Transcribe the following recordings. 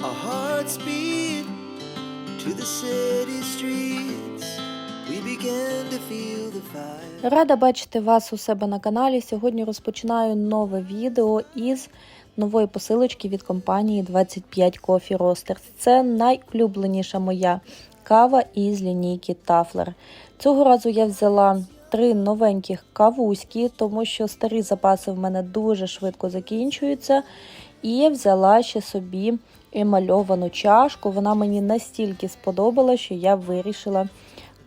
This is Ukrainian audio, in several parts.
Our hearts beat to the city streets. Рада бачити вас у себе на каналі. Сьогодні розпочинаю нове відео із нової посилочки від компанії 25 Coffee Roasters. Це найулюбленіша моя кава із лінійки Тафлер. Цього разу я взяла три новеньких кавуськи, тому що старі запаси в мене дуже швидко закінчуються. І взяла ще собі емальовану чашку. Вона мені настільки сподобала, що я вирішила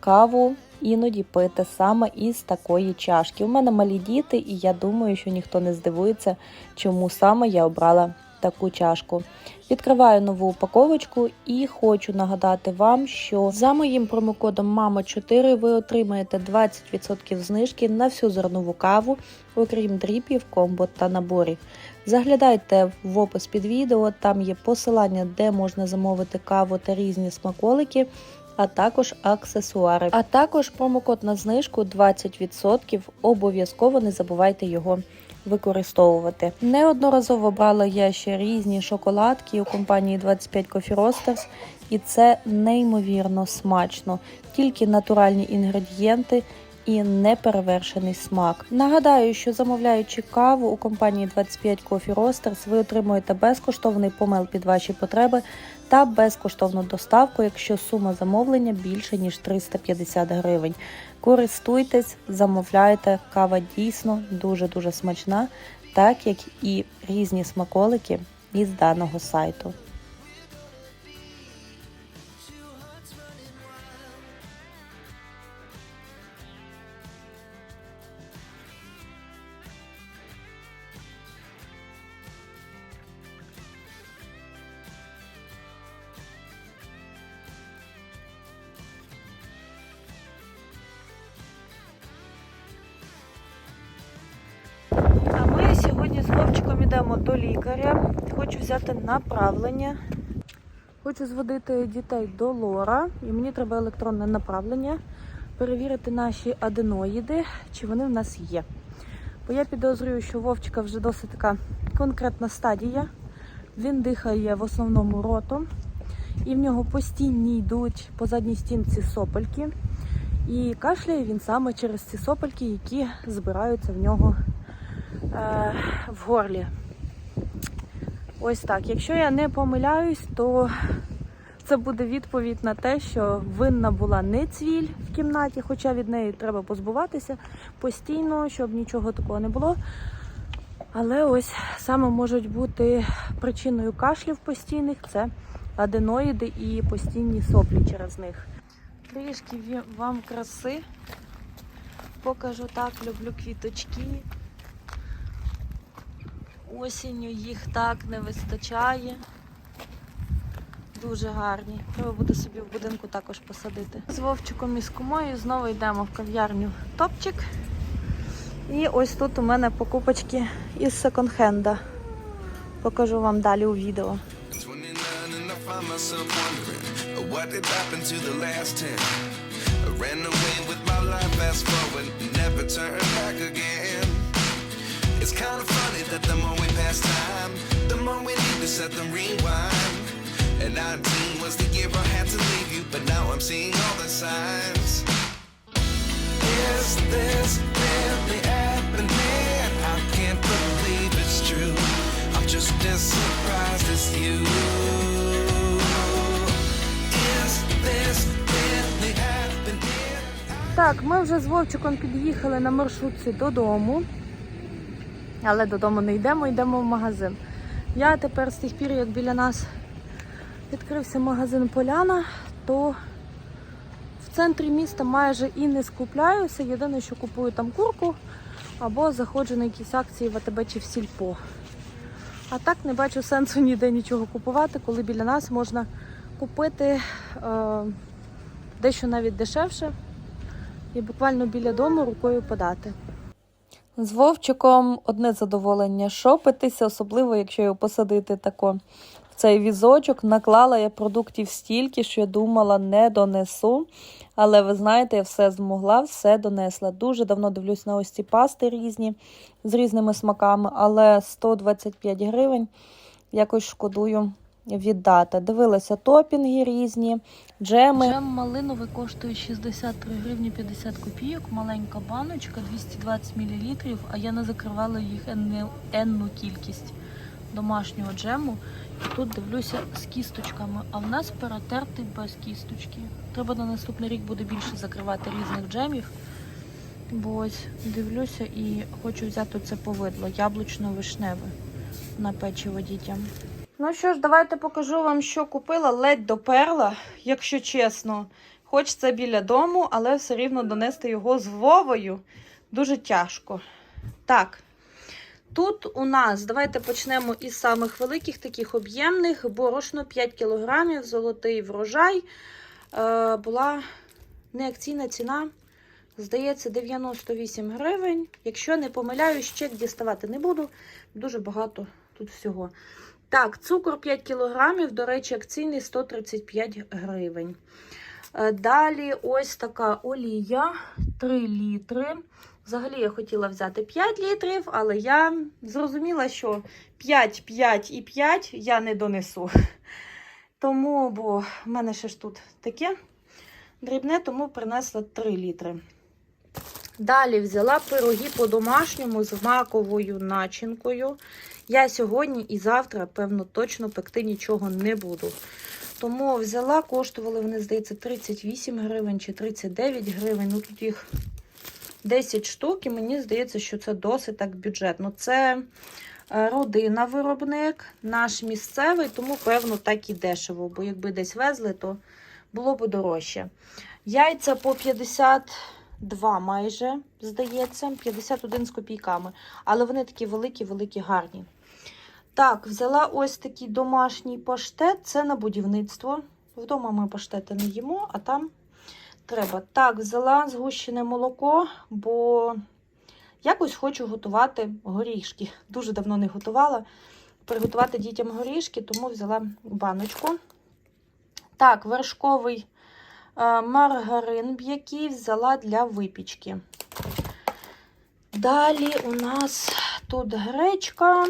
каву іноді пити саме із такої чашки. У мене малі діти, і я думаю, що ніхто не здивується, чому саме я обрала таку чашку. Відкриваю нову упаковочку і хочу нагадати вам, що за моїм промокодом MAMA4 ви отримаєте 20% знижки на всю зернову каву, окрім дріпів, комбо та наборів. Заглядайте в опис під відео, там є посилання, де можна замовити каву та різні смаколики а також аксесуари. А також промокод на знижку 20%. Обов'язково не забувайте його використовувати. Неодноразово брала я ще різні шоколадки у компанії 25 Coffee Roasters, і це неймовірно смачно, тільки натуральні інгредієнти. І неперевершений смак. Нагадаю, що замовляючи каву у компанії 25 Coffee Roasters, ви отримуєте безкоштовний помел під ваші потреби та безкоштовну доставку, якщо сума замовлення більше ніж 350 гривень. Користуйтесь, замовляйте, кава дійсно дуже-дуже смачна, так як і різні смаколики із даного сайту. Направлення. Хочу зводити дітей до лора, і мені треба електронне направлення, перевірити наші аденоїди, чи вони в нас є. Бо я підозрюю, що Вовчика вже досить така конкретна стадія. Він дихає в основному ротом, і в нього постійні йдуть по задній стінці сопельки. І кашляє він саме через ці сопельки, які збираються в нього е, в горлі. Ось так. Якщо я не помиляюсь, то це буде відповідь на те, що винна була не цвіль в кімнаті, хоча від неї треба позбуватися постійно, щоб нічого такого не було. Але ось саме можуть бути причиною кашлів постійних це аденоїди і постійні соплі через них. Трішки вам краси. Покажу так, люблю квіточки. Осінню їх так не вистачає. Дуже гарні. Треба буде собі в будинку також посадити. З Вовчиком і з кумою знову йдемо в кав'ярню Топчик. І ось тут у мене покупочки із секонд-хенда. Покажу вам далі у відео. 29 and I find myself wondering what did happen to the last 10. I ran away with my life, fast forward, never turn back again. It's kind of funny that the more we pass time, the more we need to set them rewind. And 19 was the year I had to leave you, but now I'm seeing all the signs. Is this really happening? I can't believe it's true. I'm just as surprised as you. Is this really happening? Так, ми вже з Вовчиком під'їхали на маршрутці додому. Але додому не йдемо, йдемо в магазин. Я тепер з тих пір, як біля нас відкрився магазин Поляна, то в центрі міста майже і не скупляюся. Єдине, що купую там курку або заходжу на якісь акції в АТБ чи в Сільпо. А так не бачу сенсу ніде нічого купувати, коли біля нас можна купити е, дещо навіть дешевше і буквально біля дому рукою подати. З Вовчиком одне задоволення шопитися, особливо якщо його посадити тако в цей візочок. Наклала я продуктів стільки, що я думала, не донесу. Але ви знаєте, я все змогла, все донесла. Дуже давно дивлюсь на ось ці пасти різні з різними смаками, але 125 гривень якось шкодую віддати. Дивилася топінги різні, джеми. Джем малиновий коштує 63 гривні 50 копійок, маленька баночка 220 мл, а я не закривала їх енну, кількість домашнього джему. І тут дивлюся з кісточками, а в нас перетертий без кісточки. Треба на наступний рік буде більше закривати різних джемів. Бо ось дивлюся і хочу взяти це повидло яблучно-вишневе на печиво дітям. Ну що ж, давайте покажу вам, що купила. Ледь доперла, якщо чесно. Хоч це біля дому, але все рівно донести його з Вовою дуже тяжко. Так, тут у нас, давайте почнемо із самих великих, таких об'ємних. Борошно 5 кг, золотий врожай. Е, була неакційна ціна. Здається, 98 гривень. Якщо не помиляюсь, чек діставати не буду. Дуже багато тут всього. Так, цукор 5 кілограмів, до речі, акційний 135 гривень. Е, Далі ось така олія 3 літри. Взагалі я хотіла взяти 5 літрів, але я зрозуміла, що 5, 5 і 5 я не донесу. Тому, бо в мене ще ж тут таке дрібне, тому принесла 3 літри. Далі взяла пироги по-домашньому з маковою начинкою. Я сьогодні і завтра, певно, точно пекти нічого не буду. Тому взяла, коштували вони, здається, 38 гривень чи 39 гривень. Ну тут їх 10 штук, і мені здається, що це досить так бюджетно. Це е, родина виробник, наш місцевий, тому, певно, так і дешево. Бо якби десь везли, то було б дорожче. Яйця по 52 майже, здається, 51 з копійками. Але вони такі великі, великі, гарні. Так, взяла ось такий домашній паштет. Це на будівництво. Вдома ми паштети не їмо, а там треба. Так, взяла згущене молоко, бо якось хочу готувати горішки. Дуже давно не готувала. Приготувати дітям горішки, тому взяла баночку. Так, вершковий маргарин м'який взяла для випічки. Далі у нас тут гречка.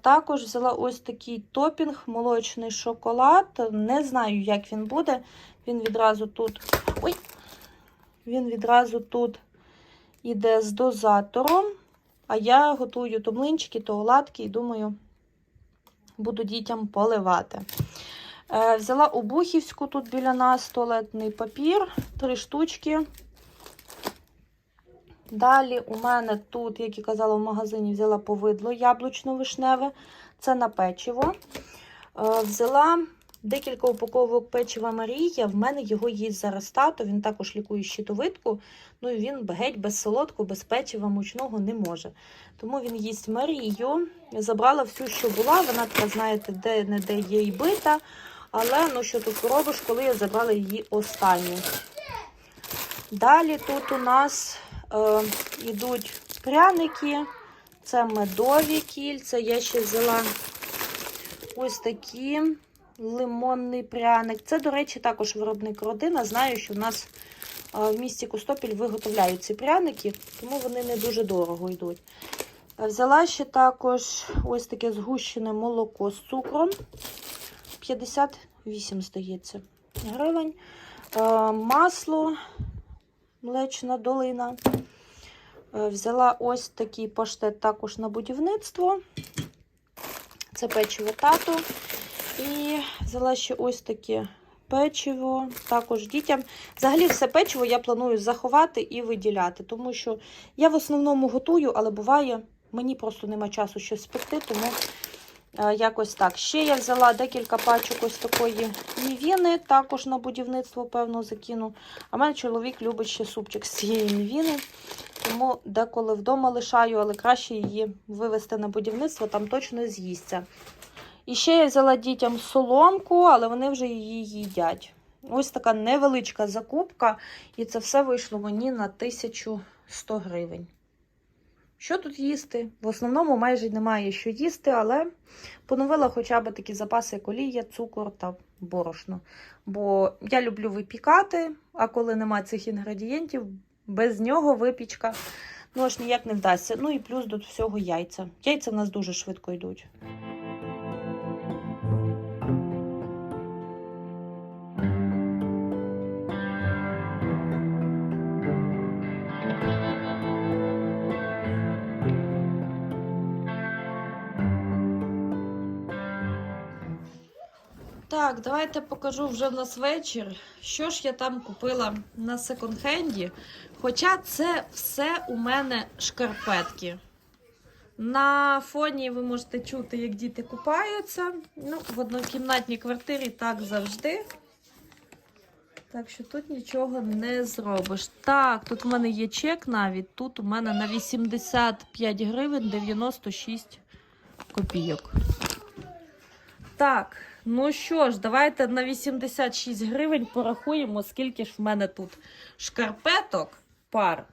Також взяла ось такий топінг, молочний шоколад. Не знаю, як він буде. Він відразу тут. Ой! Він відразу тут іде з дозатором. А я готую то млинчики, то оладки і думаю, буду дітям поливати. Е, Взяла обухівську тут біля нас туалетний папір, три штучки. Далі у мене тут, як і казала в магазині, взяла повидло яблучно-вишневе. Це на печиво. Е, Взяла декілька упаковок печива Марія. В мене його їсть зараз тато. Він також лікує щитовидку. Ну і він геть без солодку, без печива мучного не може. Тому він їсть Марію. Забрала всю, що була. Вона така, знаєте, де-не-де є і бита. Але ну що тут поробиш, коли я забрала її останню. Далі тут у нас е, йдуть пряники, це медові кільця. Я ще взяла ось такі лимонний пряник. Це, до речі, також виробник родина. Знаю, що в нас е, в місті Костопіль виготовляють ці пряники, тому вони не дуже дорого йдуть. Взяла ще також ось таке згущене молоко з цукром. 58, здається, гривень. Е, Масло млечна долина. Е, Взяла ось такий паштет також на будівництво. Це печиво тато. І взяла ще ось таке печиво, також дітям. Взагалі, все печиво я планую заховати і виділяти, тому що я в основному готую, але буває, мені просто нема часу щось спекти, тому якось так. Ще я взяла декілька пачок ось такої мівіни, також на будівництво, певно, закину. А мене чоловік любить ще супчик з цієї мівіни. Тому деколи вдома лишаю, але краще її вивезти на будівництво, там точно з'їсться. І ще я взяла дітям соломку, але вони вже її їдять. Ось така невеличка закупка, і це все вийшло мені на 1100 гривень. Що тут їсти? В основному майже немає що їсти, але поновила хоча б такі запаси, як олія, цукор та борошно. Бо я люблю випікати, а коли немає цих інгредієнтів, без нього випічка ну аж ніяк не вдасться. Ну і плюс до всього яйця. Яйця в нас дуже швидко йдуть. Так, давайте покажу вже в нас вечір. Що ж я там купила на секонд-хенді. Хоча це все у мене шкарпетки. На фоні ви можете чути, як діти купаються. Ну, в однокімнатній квартирі так завжди. Так що тут нічого не зробиш. Так, тут в мене є чек навіть. Тут у мене на 85 гривень 96 копійок. Так, ну що ж, давайте на 86 гривень порахуємо, скільки ж в мене тут шкарпеток пар.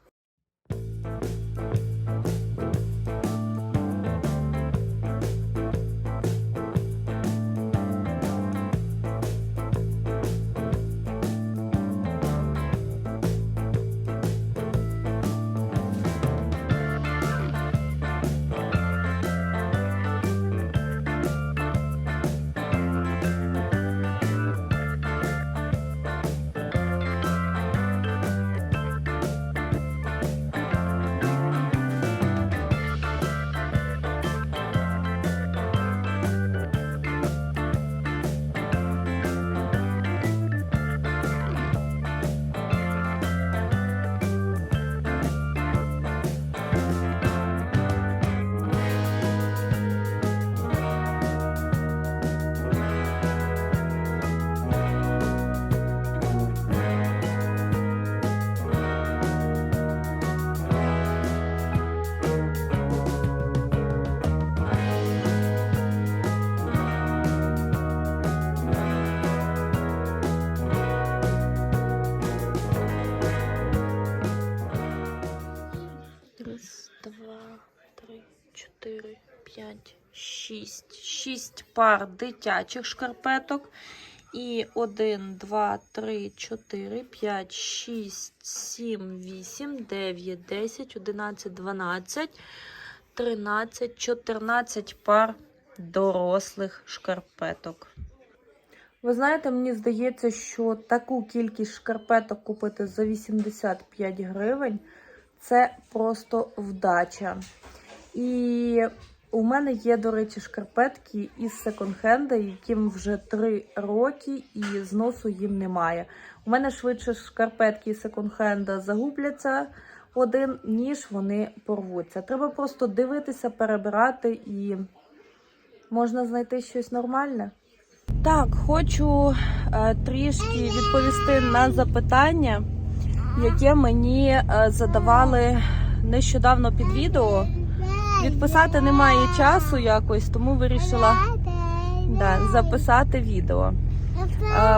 Пар дитячих шкарпеток. І один, два, три, чотири, п'ять, шість, сім, вісім, дев'ять, десять, одинадцять, дванадцять, тринадцять, чотирнадцять пар дорослих шкарпеток. Ви знаєте, мені здається, що таку кількість шкарпеток купити за 85 гривень це просто вдача. І у мене є, до речі, шкарпетки із секонд-хенда, яким вже 3 роки і зносу їм немає. У мене швидше шкарпетки із секонд-хенда загубляться один, ніж вони порвуться. Треба просто дивитися, перебирати і можна знайти щось нормальне. Так, хочу е, трішки відповісти на запитання, яке мені е, задавали нещодавно під відео. Відписати немає часу якось, тому вирішила да, записати відео.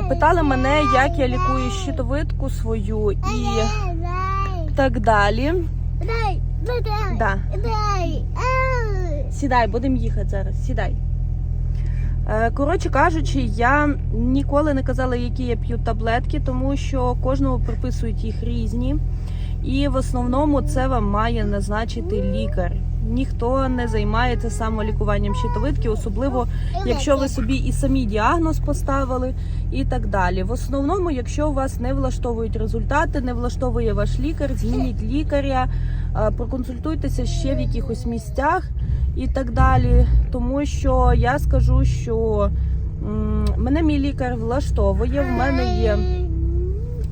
Питали мене, як я лікую щитовидку свою і так далі. Да. Сідай, будемо їхати зараз. Сідай. Е, Коротше кажучи, я ніколи не казала, які я п'ю таблетки, тому що кожному приписують їх різні. І в основному це вам має назначити лікар. Ніхто не займається самолікуванням щитовидки, особливо якщо ви собі і самі діагноз поставили, і так далі. В основному, якщо у вас не влаштовують результати, не влаштовує ваш лікар, змініть лікаря, е, проконсультуйтеся ще в якихось місцях і так далі. Тому що я скажу, що мене мій лікар влаштовує, в мене є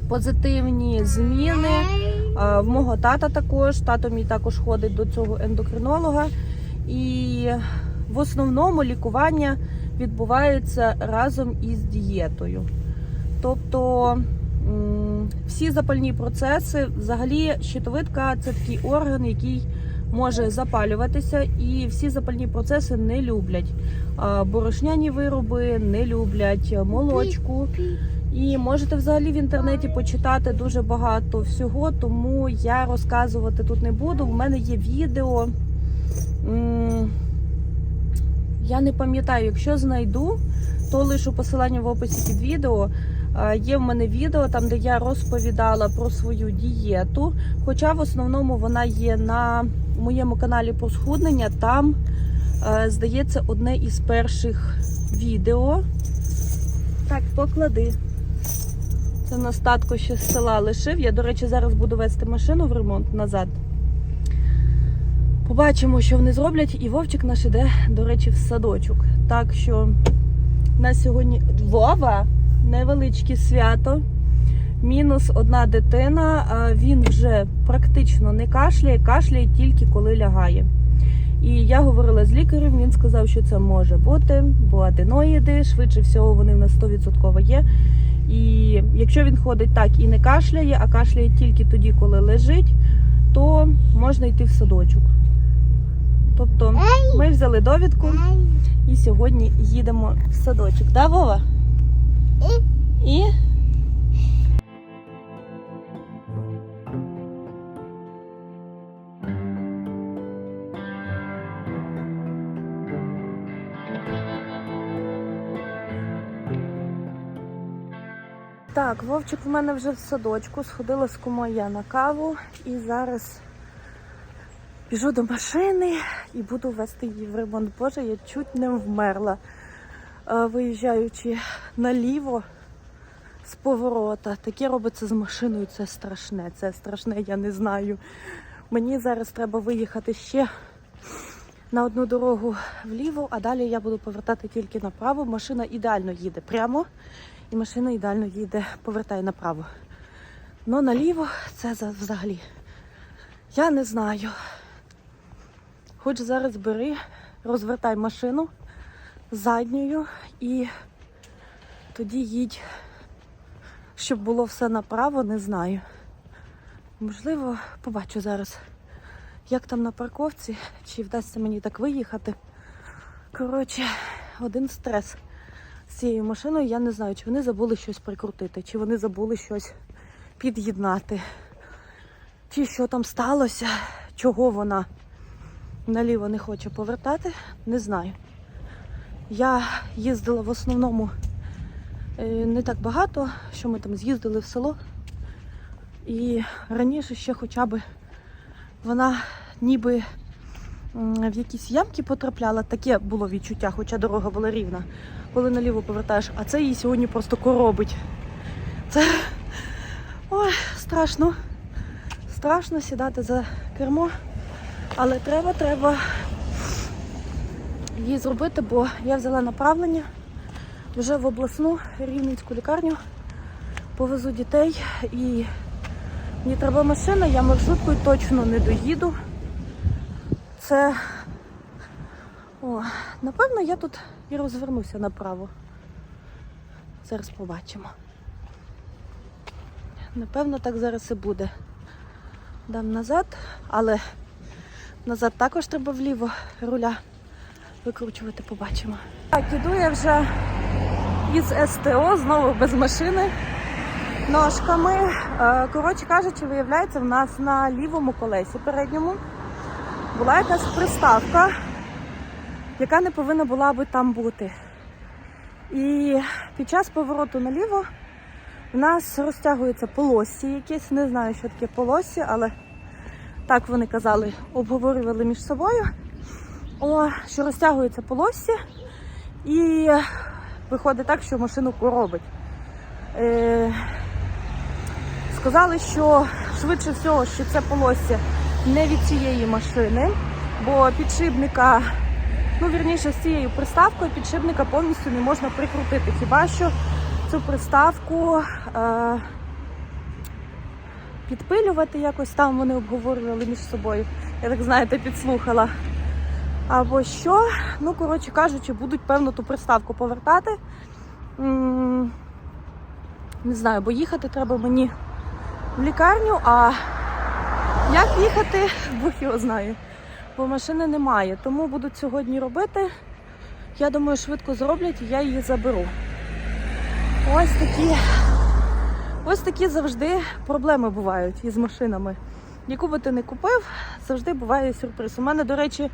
позитивні зміни. А, В мого тата також. Тато мій також ходить до цього ендокринолога. І в основному лікування відбувається разом із дієтою. Тобто всі запальні процеси, взагалі, щитовидка це такий орган, який може запалюватися, і всі запальні процеси не люблять. А, Борошняні вироби не люблять молочку. І можете взагалі в інтернеті почитати дуже багато всього, тому я розказувати тут не буду. В мене є відео. Я не пам'ятаю, якщо знайду, то лишу посилання в описі під відео. Є в мене відео там, де я розповідала про свою дієту. Хоча в основному вона є на моєму каналі про схуднення. Там, е, здається, одне із перших відео. Так, поклади. Це на статку ще з села лишив. Я, до речі, зараз буду вести машину в ремонт назад. Побачимо, що вони зроблять. І Вовчик наш іде, до речі, в садочок. Так що У нас сьогодні Вова, невеличке свято. Мінус одна дитина. Він вже практично не кашляє, кашляє тільки коли лягає. І я говорила з лікарем, він сказав, що це може бути, бо аденоїди, швидше всього, вони в нас 100% є. І якщо він ходить так і не кашляє, а кашляє тільки тоді, коли лежить, то можна йти в садочок. Тобто ми взяли довідку і сьогодні їдемо в садочок. Да, Вова? Так, Вовчик в мене вже в садочку, сходила з кумою на каву і зараз біжу до машини і буду вести її в ремонт. Боже, я чуть не вмерла, Е, виїжджаючи наліво з поворота. Таке робиться з машиною, це страшне, це страшне, я не знаю. Мені зараз треба виїхати ще на одну дорогу вліво, а далі я буду повертати тільки направо. Машина ідеально їде прямо, і машина ідеально їде, повертає направо. Но наліво це взагалі. Я не знаю. Хоч зараз бери, розвертай машину задньою і тоді їдь, щоб було все направо, не знаю. Можливо, побачу зараз, як там на парковці, чи вдасться мені так виїхати. Коротше, один стрес цією машиною. Я не знаю, чи вони забули щось прикрутити, чи вони забули щось під'єднати, чи що там сталося, чого вона наліво не хоче повертати, не знаю. Я їздила в основному е, не так багато, що ми там з'їздили в село. І раніше ще хоча б вона ніби в якісь ямки потрапляла. Таке було відчуття, хоча дорога була рівна. Коли наліво повертаєш, а це її сьогодні просто коробить. Це ой, страшно. Страшно сідати за кермо. Але треба, треба її зробити, бо я взяла направлення вже в обласну рівненську лікарню. Повезу дітей і мені треба машина, я маршруткою точно не доїду. Це. О, напевно, я тут і розвернуся направо. Зараз побачимо. Напевно, так зараз і буде. Дам назад, але назад також треба вліво руля викручувати, побачимо. Так, іду я вже із СТО, знову без машини, ножками. Е, Коротше кажучи, виявляється, в нас на лівому колесі передньому була якась приставка, яка не повинна була би там бути. І під час повороту наліво в нас розтягується полосся якесь, не знаю, що таке полосся, але так вони казали, обговорювали між собою. О, що розтягується полосся і виходить так, що машину коробить. Е, сказали, що швидше всього, що це полосся не від цієї машини, бо підшипника, ну вірніше, з цією приставкою підшипника повністю не можна прикрутити. Хіба що цю приставку е, підпилювати якось там вони обговорювали між собою. Я так знаєте, підслухала. Або що, ну, коротше кажучи, будуть певно ту приставку повертати. Не знаю, бо їхати треба мені в лікарню, а як їхати, Бог його знає. Бо машини немає. Тому будуть сьогодні робити. Я думаю, швидко зроблять і я її заберу. Ось такі, ось такі завжди проблеми бувають із машинами. Яку би ти не купив, завжди буває сюрприз. У мене, до речі,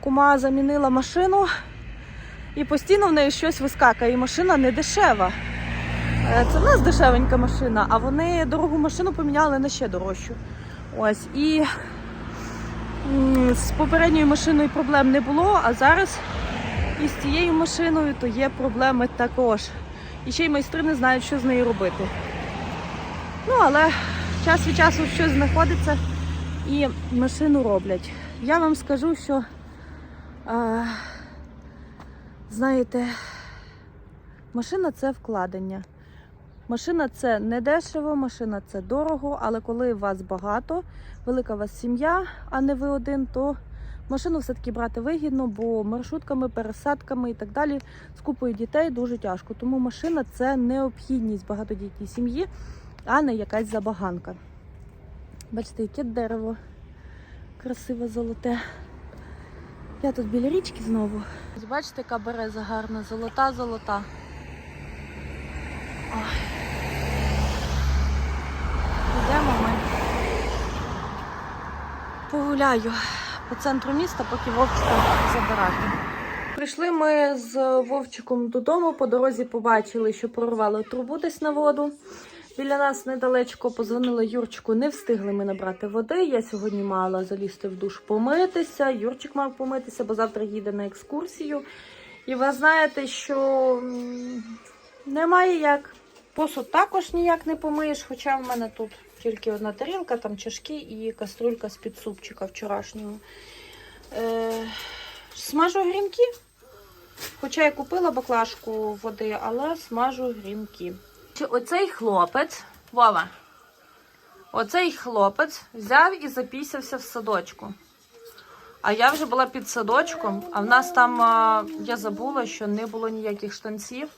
кума замінила машину і постійно в неї щось вискакає. І машина не дешева. Е, Це в нас дешевенька машина, а вони дорогу машину поміняли на ще дорожчу. Ось. І з попередньою машиною проблем не було, а зараз із цією машиною то є проблеми також. І ще й майстри не знають, що з нею робити. Ну, але час від часу щось знаходиться і машину роблять. Я вам скажу, що, а, знаєте, Машина це вкладення. Машина це не дешево, машина це дорого, але коли вас багато, велика у вас сім'я, а не ви один, то машину все-таки брати вигідно, бо маршрутками, пересадками і так далі з купою дітей дуже тяжко. Тому машина це необхідність багатодітній сім'ї, а не якась забаганка. Бачите, яке дерево красиве золоте. Я тут біля річки знову. Бачите, яка береза гарна, золота, золота. Ой. Йдемо ми. Погуляю по центру міста, поки Вовчика забирати. Прийшли ми з Вовчиком додому. По дорозі побачили, що прорвало трубу десь на воду. Біля нас недалечко позвонили Юрчику. Не встигли ми набрати води. Я сьогодні мала залізти в душ помитися. Юрчик мав помитися, бо завтра їде на екскурсію. І ви знаєте, що немає як. Посуд також ніяк не помиєш, хоча в мене тут тільки одна тарілка, там чашки і каструлька з-під супчика вчорашнього. Е, смажу грінки. Хоча я купила баклажку води, але смажу грінки. Оцей хлопець, Вова, оцей хлопець взяв і запісявся в садочку. А я вже була під садочком, а в нас там я забула, що не було ніяких штанців.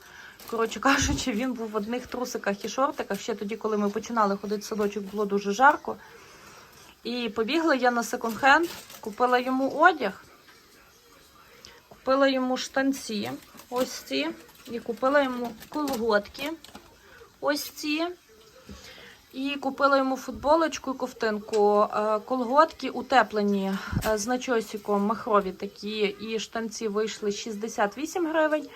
Коротше кажучи, він був в одних трусиках і шортиках. Ще тоді, коли ми починали ходити в садочок, було дуже жарко. І побігла я на секонд-хенд, купила йому одяг, купила йому штанці, ось ці, і купила йому колготки, ось ці. І купила йому футболочку і ковтинку. Е, Колготки утеплені е, з начосиком махрові такі, і штанці вийшли 68 гривень.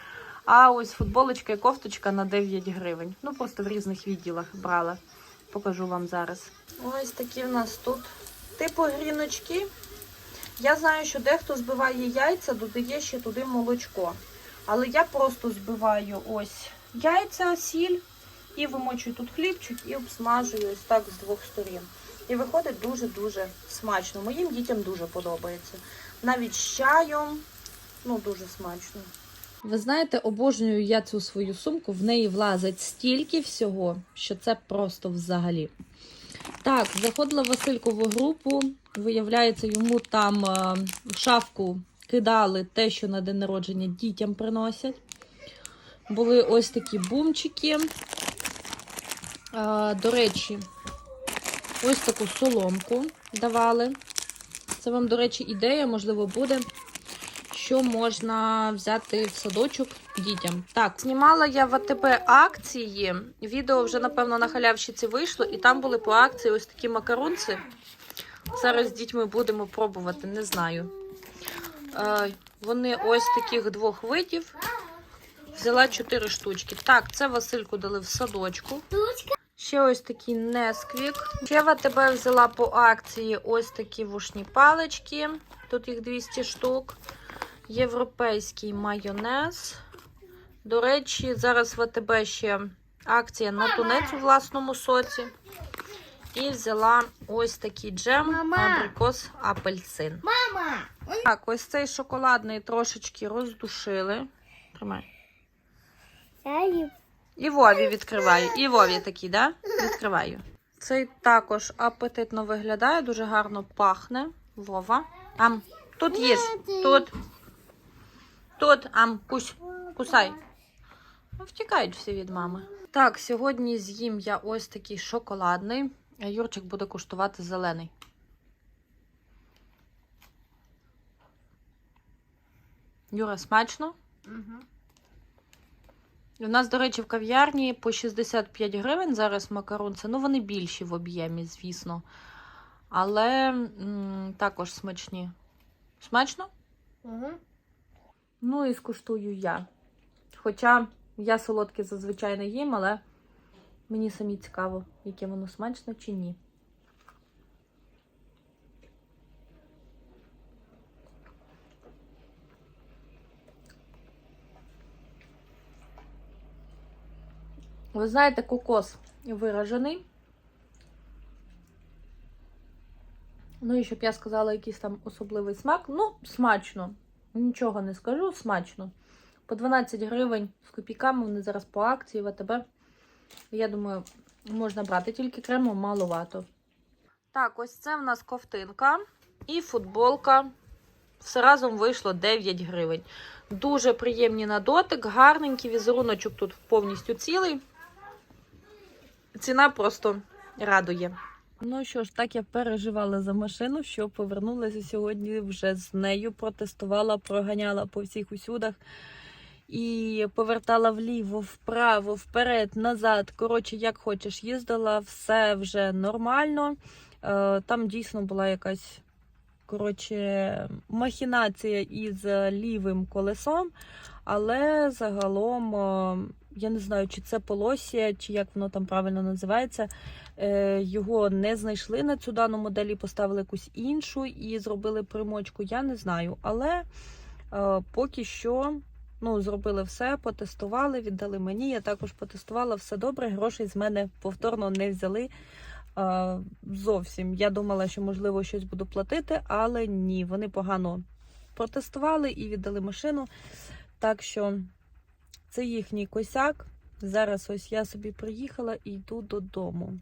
А ось футболочка і кофточка на 9 гривень. Ну, просто в різних відділах брала. Покажу вам зараз. Ось такі в нас тут типу гріночки. Я знаю, що дехто збиває яйця, додає ще туди молочко. Але я просто збиваю ось яйця, сіль і вимочую тут хлібчик і обсмажую ось так з двох сторін. І виходить дуже-дуже смачно. Моїм дітям дуже подобається. Навіть з чаєм, ну дуже смачно. Ви знаєте, обожнюю я цю свою сумку, в неї влазить стільки всього, що це просто взагалі. Так, заходила в Василькову групу. Виявляється, йому там е, в шафку кидали те, що на день народження дітям приносять. Були ось такі бумчики. Е, До речі, ось таку соломку давали. Це вам, до речі, ідея, можливо, буде що можна взяти в садочок дітям. Так, знімала я в АТБ акції. Відео вже, напевно, на халявщиці вийшло, і там були по акції ось такі макарунці. Зараз з дітьми будемо пробувати, не знаю. Е, вони ось таких двох видів. Взяла 4 штучки. Так, це Васильку дали в садочку. Ще ось такий несквік. Ще в АТБ взяла по акції ось такі вушні палички. Тут їх 200 штук. Європейський майонез. До речі, зараз в АТБ ще акція на тунець у власному соці. І взяла ось такий джем, Мама. абрикос, апельсин. Мама! Так, ось цей шоколадний трошечки роздушили. Тримай. І Вові відкриваю. І Вові такий, да? Відкриваю. Цей також апетитно виглядає, дуже гарно пахне. Вова. Ам, тут їж. Тут. Тут, ам, кусь, кусай. Ну, Втікають всі від мами. Так, сьогодні з'їм я ось такий шоколадний. А Юрчик буде куштувати зелений. Юра, смачно? У нас, до речі, в кав'ярні по 65 гривень зараз макарунці. Ну, вони більші в об'ємі, звісно. Але м, також смачні. Смачно? Угу. Ну і скуштую я. Хоча я солодке зазвичай не їм, але мені самі цікаво, яке воно смачно чи ні. Ви знаєте, кокос виражений. Ну і щоб я сказала якийсь там особливий смак. Ну, смачно. Нічого не скажу, смачно. По 12 гривень з копійками, вони зараз по акції в АТБ. Я думаю, можна брати, тільки крему маловато. Так, ось це в нас ковтинка і футболка. Все разом вийшло 9 гривень. Дуже приємні на дотик, гарненький візеруночок тут повністю цілий. Ціна просто радує. Ну що ж, так я переживала за машину, що повернулася сьогодні вже з нею, протестувала, проганяла по всіх усюдах і повертала вліво, вправо, вперед, назад. Коротше, як хочеш, їздила, все вже нормально. Е, Там дійсно була якась коротше, махінація із лівим колесом, але загалом е, я не знаю, чи це полосія, чи як воно там правильно називається. Е, Його не знайшли на цю дану модель і поставили якусь іншу і зробили примочку. Я не знаю. Але е, поки що ну, зробили все, потестували, віддали мені. Я також потестувала все добре. Грошей з мене повторно не взяли. е, Зовсім я думала, що можливо щось буду платити, але ні, вони погано протестували і віддали машину. Так що це їхній косяк. Зараз ось я собі приїхала і йду додому.